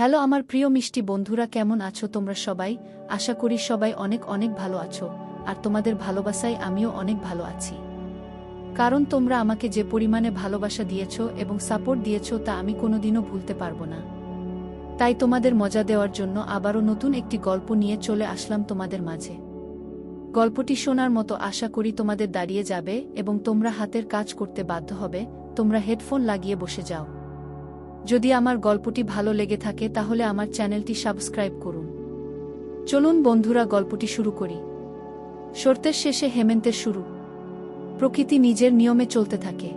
Hello আমার প্রিয় মিষ্টি বন্ধুরা, কেমন আছো তোমরা সবাই? আশা করি সবাই অনেক অনেক ভালো আছো, আর তোমাদের ভালোবাসায় আমিও অনেক ভালো আছি। কারণ তোমরা আমাকে যে পরিমাণে ভালোবাসা দিয়েছ এবং সাপোর্ট দিয়েছ তা আমি কোনোদিনও ভুলতে পারব না। তাই তোমাদের মজা দেওয়ার জন্য আবারও নতুন একটি গল্প নিয়ে চলে আসলাম তোমাদের মাঝে। গল্পটি শোনার মতো আশা করি তোমাদের দাঁড়িয়ে যাবে এবং তোমরা হাতের কাজ করতে বাধ্য হবে, তোমরা হেডফোন লাগিয়ে বসে যাও। যদি আমার গল্পটি ভালো লেগে থাকে তাহলে আমার চ্যানেলটি সাবস্ক্রাইব করুন। চলুন বন্ধুরা, গল্পটি শুরু করি। শর্তের শেষে হেমেন্তের শুরু। প্রকৃতি নিজের নিয়মে চলতে থাকে।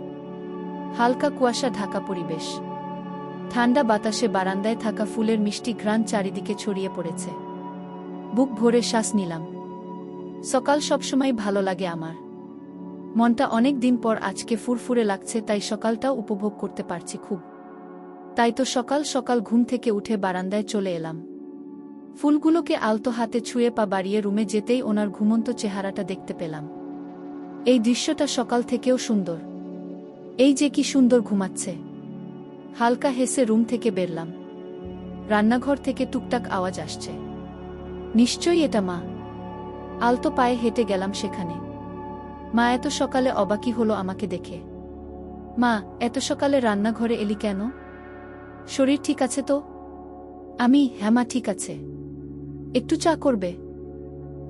হালকা কুয়াশা ঢাকা পরিবেশ। ঠান্ডা বাতাসে বারান্দায় থাকা ফুলের মিষ্টি ঘ্রাণ চারিদিকে ছড়িয়ে পড়েছে। বুক ভরে শ্বাস নিলাম। সকাল সবসময় ভালো লাগে আমার। মনটা অনেক দিন পর আজকে ফুরফুরে লাগছে, তাই সকালটাও উপভোগ করতে পারছি খুব। তাই তো সকাল সকাল ঘুম থেকে উঠে বারান্দায় চলে এলাম। ফুলগুলোকে আলতো হাতে ছুঁয়ে পা বাড়িয়ে রুমে যেতেই ওনার ঘুমন্ত চেহারাটা দেখতে পেলাম। এই দৃশ্যটা সকাল থেকেও সুন্দর। এই যে কি সুন্দর ঘুমাচ্ছে। হালকা হেসে রুম থেকে বেরলাম। রান্নাঘর থেকে টুকটাক আওয়াজ আসছে। নিশ্চয়ই এটা মা। আলতো পায়ে হেঁটে গেলাম সেখানে। মা এত সকালে অবাকি হলো আমাকে দেখে। মা, এত সকালে রান্নাঘরে এলি কেন? শরীর ঠিক আছে তো? আমি হ্যাঁ মা, ঠিক আছে। একটু চা করবে?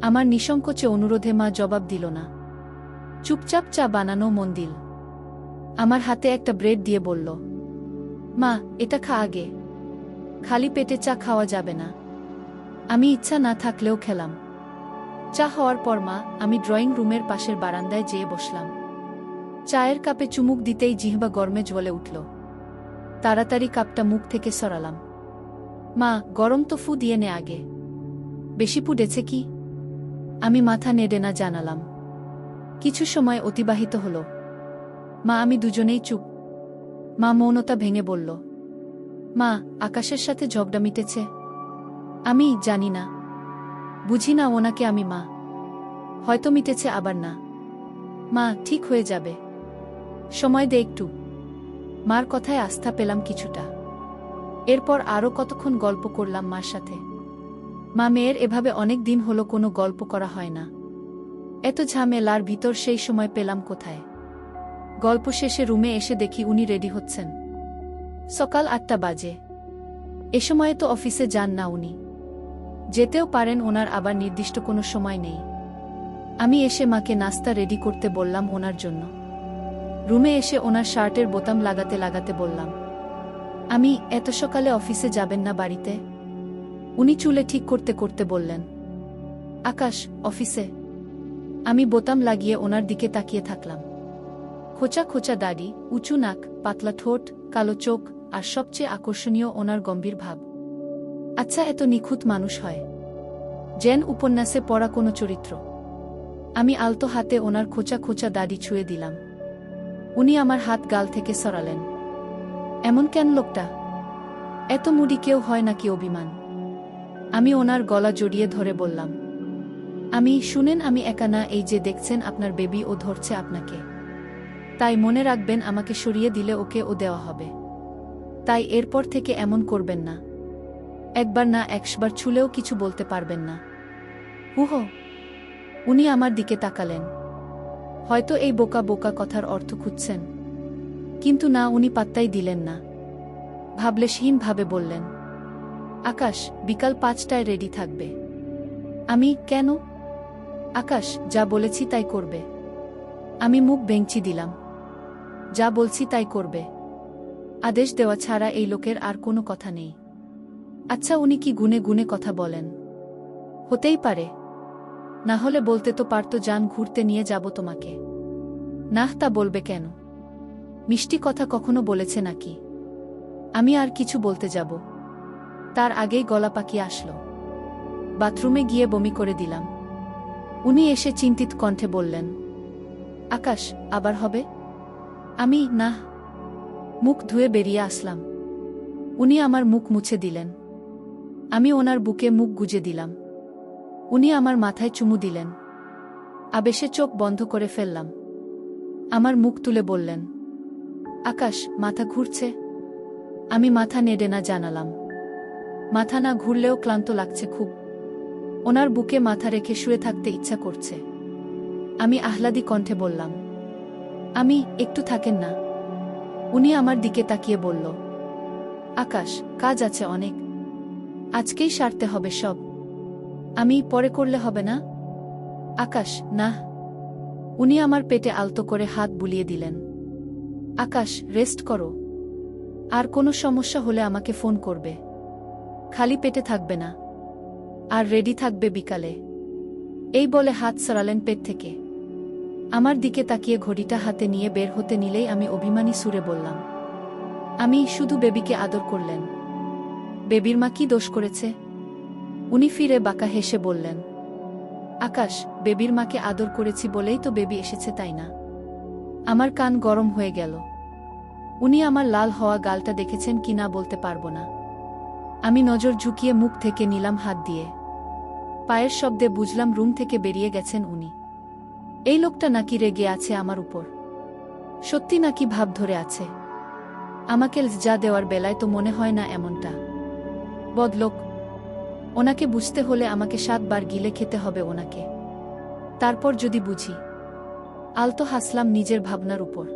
আমার নিঃসংকোচে অনুরোধে মা জবাব দিল না। চুপচাপ চা বানানো মন দিল আমার হাতে একটা ব্রেড দিয়ে বলল, মা, এটা খা আগে। খালি পেটে চা খাওয়া যাবে না। আমি ইচ্ছা না থাকলেও খেলাম। চা হওয়ার পর মা, আমি ড্রয়িং রুমের পাশের বারান্দায় যেয়ে বসলাম। চায়ের কাপে চুমুক দিতেই জিহবা গরমে জ্বলে উঠল। তাড়াতাড়ি কাপটা মুখ থেকে সরালাম। মা, গরম তো ফু দিয়ে নে আগে। বেশি পুড়েছে কি? আমি মাথা নেড়ে না জানালাম। কিছু সময় অতিবাহিত হল। মা, আমি দুজনেই চুপ। মা মৌনতা ভেঙে বলল, মা, আকাশের সাথে ঝগড়া মিটেছে। আমি জানি না। বুঝি না ওনাকে আমি মা। হয়তো মিটেছে আবার না। মা, ঠিক হয়ে যাবে। সময় দে একটু। মার কথায় আস্থা পেলাম কিছুটা। এরপর আরও কতক্ষণ গল্প করলাম মার সাথে। মা মেয়ের এভাবে অনেক দিন হলো কোনো গল্প করা হয় না। এত ঝামেলার ভিতর সেই সময় পেলাম কোথায়? গল্প শেষে রুমে এসে দেখি উনি রেডি হচ্ছেন। সকাল আটটা বাজে। এ সময়ে তো অফিসে যান না উনি। যেতেও পারেন ওনার আবার নির্দিষ্ট কোনো সময় নেই। আমি এসে মাকে নাস্তা রেডি করতে বললাম ওনার জন্য। রুমে এসে ওনার শার্টের বোতাম লাগাতে লাগাতে বললাম, আমি এত সকালে অফিসে যাবেন না বাড়িতে? উনি চুলে ঠিক করতে করতে বললেন, আকাশ, অফিসে। আমি বোতাম লাগিয়ে ওনার দিকে তাকিয়ে থাকলাম। খোঁচা খোঁচা দাড়ি, উঁচু নাক, পাতলা ঠোঁট, কালো চোখ আর সবচেয়ে আকর্ষণীয় ওনার গম্ভীর ভাব। আচ্ছা এত নিখুঁত মানুষ হয়। জেন উপন্যাসে পড়া কোনো চরিত্র। আমি আলতো হাতে ওনার খোঁচা খোঁচা দাড়ি ছুঁয়ে দিলাম। উনি আমার হাত গাল থেকে সরালেন। এমন কেন লোকটা? এত মুডি কেউ হয় নাকি অভিমান? আমি ওনার গলা জড়িয়ে ধরে বললাম, আমি, শুনেন, আমি একা না, এই যে দেখছেন আপনার বেবি ও ধরছে আপনাকে। তাই মনে রাখবেন, আমাকে সরিয়ে দিলে ওকে ও দেওয়া হবে। তাই এরপর থেকে এমন করবেন না। একবার না, একশবার ছুলেও কিছু বলতে পারবেন না। হুহ। উনি আমার দিকে তাকালেন। হয়তো এই বোকা বোকা কথার অর্থ খুঁজছেন। কিন্তু না, উনি পাত্তাই দিলেন না। ভাবলেশহীনভাবে বললেন, আকাশ, বিকাল পাঁচটায় রেডি থাকবে। আমি কেন? আকাশ, যা বলেছি তাই করবে। আমি মুখ বেঞ্চি দিলাম। যা বলছি তাই করবে। আদেশ দেওয়া ছাড়া এই লোকের আর কোনো কথা নেই। আচ্ছা উনি কি গুনে গুনে কথা বলেন? হতেই পারে। না হলে বলতে তো পারত যান ঘুরতে নিয়ে যাব তোমাকে। নাহ, তা বলবে কেন? মিষ্টি কথা কখনো বলেছে নাকি? আমি আর কিছু বলতে যাব। তার আগেই গলা পাকিয়ে আসলো। বাথরুমে গিয়ে বমি করে দিলাম। উনি এসে চিন্তিত কণ্ঠে বললেন, আকাশ, আবার হবে? আমি না মুখ ধুয়ে বেরিয়ে আসলাম। উনি আমার মুখ মুছে দিলেন। আমি ওনার বুকে মুখ গুজে দিলাম। উনি আমার মাথায় চুমু দিলেন। আবেশে চোখ বন্ধ করে ফেললাম। আমার মুখ তুলে বললেন, আকাশ, মাথা ঘুরছে? আমি মাথা নেড়ে না জানালাম। মাথা না ঘুরলেও ক্লান্ত লাগছে খুব। ওনার বুকে মাথা রেখে শুয়ে থাকতে ইচ্ছা করছে। আমি আহ্লাদি কণ্ঠে বললাম, আমি, একটু থাকেন না। উনি আমার দিকে তাকিয়ে বলল, আকাশ, কাজ আছে অনেক। আজকেই সারতে হবে সব। আমি পরে করলে হবে না? আকাশ, না। উনি আমার পেটে আলতো করে হাত বুলিয়ে দিলেন। আকাশ, রেস্ট করো। আর কোনো সমস্যা হলে আমাকে ফোন করবে। খালি পেটে থাকবে না। আর রেডি থাকবে বিকালে। এই বলে হাত সরালেন পেট থেকে। আমার দিকে তাকিয়ে ঘড়িটা হাতে নিয়ে বের হতে নিলেই আমি অভিমানী সুরে বললাম, আমি শুধু বেবিকে আদর করলেন। বেবির মা কি দোষ করেছে? উনি ফিরে বাঁকা হেসে বললেন, আকাশ, বেবির মাকে আদর করেছি বলেই তো বেবি এসেছে তাই না? আমার কান গরম হয়ে গেল। উনি আমার লাল হওয়া গালটা দেখেছেন কি না বলতে পারব না। আমি নজর ঝুঁকিয়ে মুখ থেকে নিলাম হাত দিয়ে। পায়ের শব্দে বুঝলাম রুম থেকে বেরিয়ে গেছেন উনি। এই লোকটা নাকি রেগে আছে আমার উপর। সত্যি নাকি ভাব ধরে আছে। আমাকে যা দেওয়ার বেলায় তো মনে হয় না এমনটা। বদলোক ওনাকে বুঝতে হলে আমাকে সাতবার গিলে খেতে হবে ওনাকে। তারপর যদি বুঝি। আলতো হাসলাম নিজের ভাবনার উপর।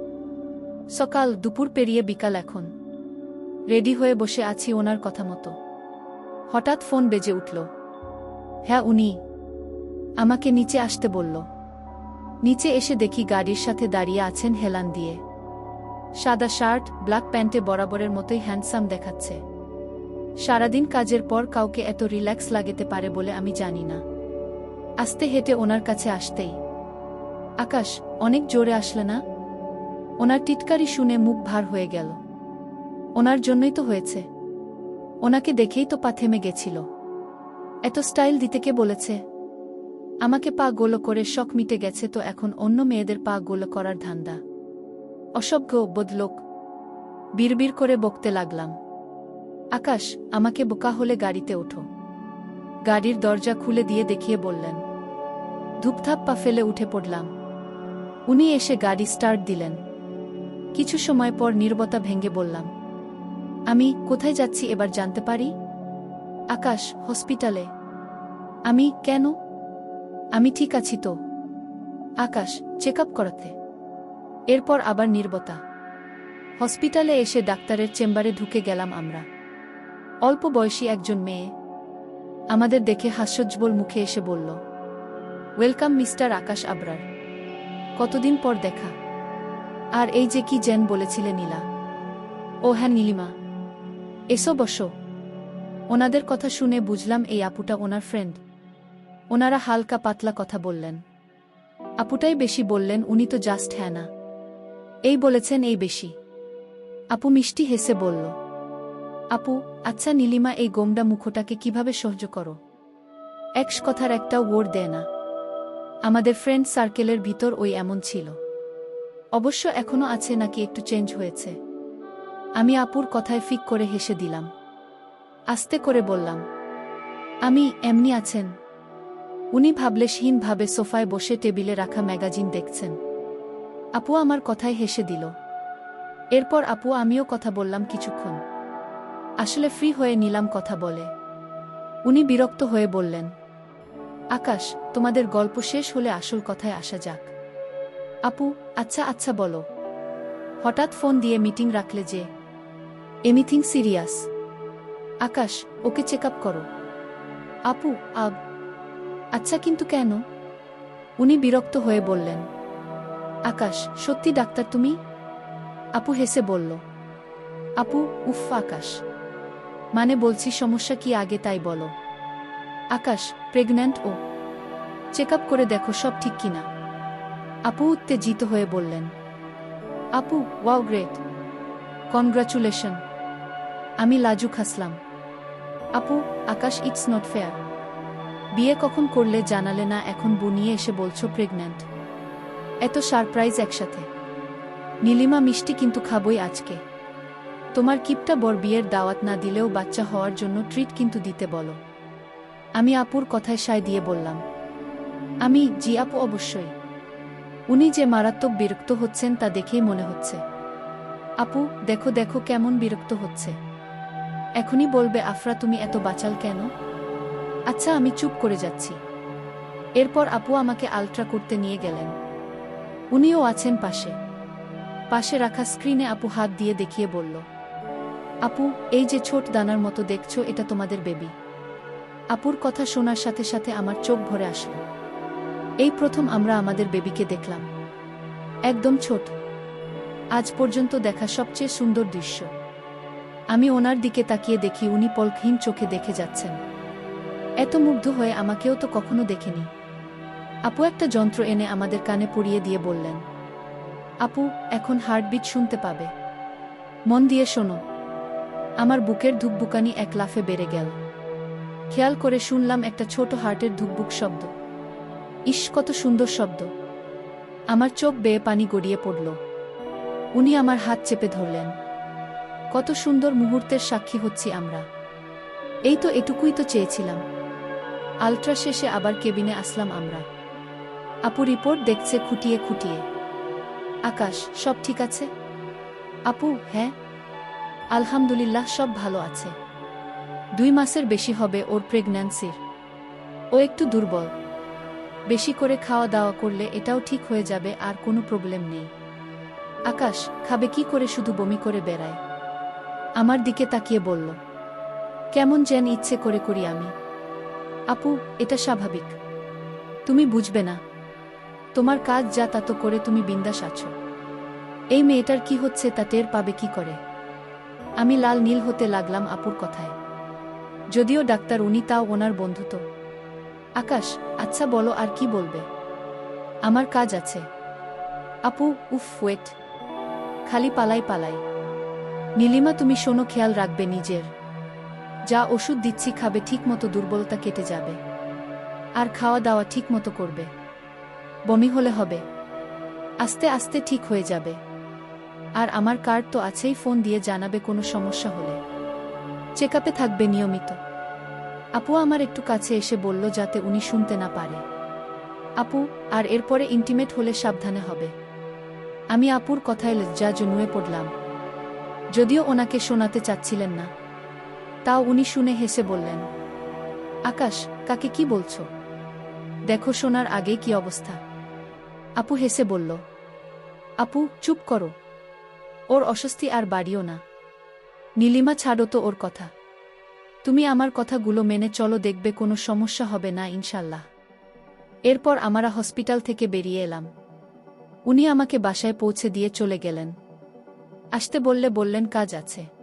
সকাল, দুপুর পেরিয়ে বিকাল এখন। রেডি হয়ে বসে আছি ওনার কথা মতো। হঠাৎ ফোন বেজে উঠল। হ্যাঁ উনি। আমাকে নিচে আসতে বলল। নিচে এসে দেখি গাড়ির সাথে দাঁড়িয়ে আছেন হেলান দিয়ে। সাদা শার্ট, ব্ল্যাক প্যান্টে বরাবরের মতোই হ্যান্ডসাম দেখাচ্ছে। সারাদিন কাজের পর কাউকে এত রিল্যাক্স লাগতে পারে বলে আমি জানি না। আস্তে হেঁটে ওনার কাছে আসতেই। আকাশ, অনেক জোরে আসলে না? ওনার টিটকারি শুনে মুখ ভার হয়ে গেল। ওনার জন্যই তো হয়েছে। ওনাকে দেখেই তো পা থেমে গেছিল। এত স্টাইল দিতে কে বলেছে? আমাকে পা গোলো করে শখ মিটে গেছে তো এখন অন্য মেয়েদের পা গোলো করার ধান্দা। অসভ্য, বদলোক। বিড়বিড় করে বকতে লাগলাম। আকাশ, আমাকে বোকা হলে গাড়িতে ওঠো। গাড়ির দরজা খুলে দিয়ে দেখিয়ে বললেন, ধূপধাপ পা ফেলে উঠে পড়লাম। উনি এসে গাড়ি স্টার্ট দিলেন। কিছু সময় পর নির্বতা ভেঙে বললাম, আমি কোথায় যাচ্ছি এবার জানতে পারি? আকাশ, হসপিটালে। আমি, কেন? আমি ঠিক আছি তো। আকাশ চেক আপ করাতে। এরপর আবার নির্বতা। হসপিটালে এসে ডাক্তারের চেম্বারে ঢুকে গেলাম আমরা। অল্প বয়সী একজন মেয়ে। আমাদের দেখে হাস্যোজ্জ্বল মুখে এসে বলল, ওয়েলকাম মিস্টার আকাশ আবরার। কতদিন পর দেখা। আর এই যে কি জেন বলেছিলে নীলা। ও হ্যাঁ নীলিমা। এসো বসো। ওনাদের কথা শুনে বুঝলাম এই আপুটা ওনার ফ্রেন্ড। ওনারা হালকা পাতলা কথা বললেন। আপুটাই বেশি বললেন, উনি তো জাস্ট হ্যাঁ না এই বলেছেন এই বেশি। আপু মিষ্টি হেসে বলল আপু আচ্ছা নীলিমা, এই গোমডা মুখোটাকে কীভাবে সহ্য করো? একস কথার একটা ওয়ার্ড দেয় না। আমাদের ফ্রেন্ড সার্কেলের ভিতর ওই এমন ছিল। অবশ্য এখনও আছে নাকি একটু চেঞ্জ হয়েছে। আমি আপুর কথায় ফিক করে হেসে দিলাম। আস্তে করে বললাম, আমি, এমনি আছেন? উনি ভাবলেশহীনভাবে সোফায় বসে টেবিলে রাখা ম্যাগাজিন দেখছেন। আপু আমার কথায় হেসে দিল। এরপর আপু আমিও কথা বললাম কিছুক্ষণ। আসলে ফ্রি হয়ে নিলাম কথা বলে। উনি বিরক্ত হয়ে বললেন, আকাশ, তোমাদের গল্প শেষ হলে আসল কথায় আসা যাক। আপু আচ্ছা আচ্ছা বলো। হঠাৎ ফোন দিয়ে মিটিং রাখলে যে anything serious. Akash, okay check up করো। আপু, আব আচ্ছা কিন্তু কেন? উনি বিরক্ত হয়ে বললেন, আকাশ, সত্যি ডাক্তার তুমি? আপু হেসে বলল, আপু, উফ, আকাশ। মানে বলছি সমস্যা কি আগে তাই বলো। আকাশ প্রেগন্যান্ট ও। চেক করে দেখো সব ঠিক কিনা। আপু উত্তেজিত হয়ে বললেন, আপু, ওয়াও, গ্রেট। কনগ্রাচুলেশন। আমি লাজুক হাসলাম। আপু, আকাশ, ইটস নট ফেয়ার। বিয়ে কখন করলে জানালে না এখন বুনিয়ে এসে বলছো প্রেগন্যান্ট এত সারপ্রাইজ একসাথে। নীলিমা মিষ্টি কিন্তু খাবই আজকে। তোমার কিপটা বর বিয়ের দাওয়াত না দিলেও বাচ্চা হওয়ার জন্য ট্রিট কিন্তু দিতে বলো। আমি আপুর কথায় সায় দিয়ে বললাম, আমি, জি আপু অবশ্যই। উনি যে মারাত্মক বিরক্ত হচ্ছেন তা দেখেই মনে হচ্ছে। আপু, দেখো দেখো কেমন বিরক্ত হচ্ছে। এখনই বলবে, আফরা, তুমি এত বাচাল কেন? আচ্ছা আমি চুপ করে যাচ্ছি। এরপর আপু আমাকে আলট্রা করতে নিয়ে গেলেন। উনিও আছেন পাশে। পাশে রাখা স্ক্রিনে আপু হাত দিয়ে দেখিয়ে বলল আপু, এই যে ছোট দানার মতো দেখছ, এটা তোমাদের বেবি। আপুর কথা শোনার সাথে সাথে আমার চোখ ভরে আসলো। এই প্রথম আমরা আমাদের বেবিকে দেখলাম। একদম ছোট। আজ পর্যন্ত দেখা সবচেয়ে সুন্দর দৃশ্য। আমি ওনার দিকে তাকিয়ে দেখি উনি পলকহীন চোখে দেখে যাচ্ছেন। এত মুগ্ধ হয়ে আমাকেও তো কখনো দেখেনি। আপু একটা যন্ত্র এনে আমাদের কানে পরিয়ে দিয়ে বললেন, আপু, এখন হার্টবিট শুনতে পাবে। মন দিয়ে শোনো। আমার বুকের ধুকবুকানি এক লাফে বেড়ে গেল। খেয়াল করে শুনলাম একটা ছোট হার্টের ধুকবুক শব্দ। ইস কত সুন্দর শব্দ। আমার চোখ বেয়ে পানি গড়িয়ে পড়ল। উনি আমার হাত চেপে ধরলেন। কত সুন্দর মুহূর্তের সাক্ষী হচ্ছি আমরা। এই তো এটুকুই তো চেয়েছিলাম। আলট্রা শেষে আবার কেবিনে আসলাম আমরা। আপু রিপোর্ট দেখছে খুঁটিয়ে খুঁটিয়ে। আকাশ, সব ঠিক আছে? আপু হ্যাঁ? আলহামদুলিল্লাহ, সব ভালো আছে। দুই মাসের বেশি হবে ওর প্রেগন্যান্সির ও একটু দুর্বল। বেশি করে খাওয়া দাওয়া করলে এটাও ঠিক হয়ে যাবে, আর কোনো প্রবলেম নেই। আকাশ, খাবে কি করে শুধু বমি করে বেড়ায়? আমার দিকে তাকিয়ে বলল, কেমন যেন ইচ্ছে করে করি আমি। আপু, এটা স্বাভাবিক। তুমি বুঝবে না। তোমার কাজ যা তা তো করে তুমি বিন্দাস আছো। এই মেয়েটার কি হচ্ছে তা টের পাবে কি করে? আমি লাল নীল হতে লাগলাম আপুর কথায়। যদিও ডাক্তার উনি তাও ওনার বন্ধু তো আকাশ আচ্ছা বলো আর কি বলবে? আমার কাজ আছে। আপু, উফ ওয়েট খালি পালাই পালাই। নীলিমা, তুমি শোনো, খেয়াল রাখবে নিজের। যা ওষুধ দিচ্ছি, খাবে ঠিক মতো দুর্বলতা কেটে যাবে। আর খাওয়া দাওয়া ঠিক মতো করবে। বমি হলে হবে। আস্তে আস্তে ঠিক হয়ে যাবে। আর আমার কার্ড তো আছেই, ফোন দিয়ে জানাবে কোনো সমস্যা হলে। চেক আপে থাকবে নিয়মিত। আপু আমার একটু কাছে এসে বলল যাতে উনি শুনতে না পারে। আপু, আর এরপরে ইন্টিমেট হলে সাবধানে হবে। আমি আপুর কথায় লজ্জা জন্মে পড়লাম। যদিও ওনাকে শোনাতে চাচ্ছিলেন না। তাও উনি শুনে হেসে বললেন, আকাশ, কাকে কি বলছো? দেখো শোনার আগে কি অবস্থা। আপু হেসে বলল, আপু, চুপ করো। ওর অস্বস্তি আর বাড়িও না। নীলিমা ছাড়ো তো ওর কথা। তুমি আমার কথাগুলো মেনে চলো, দেখবে কোনো সমস্যা হবে না, ইনশাল্লাহ। এরপর আমরা হসপিটাল থেকে বেরিয়ে এলাম। উনি আমাকে বাসায় পৌঁছে দিয়ে চলে গেলেন। আসতে বললে বললেন, কাজ আছে।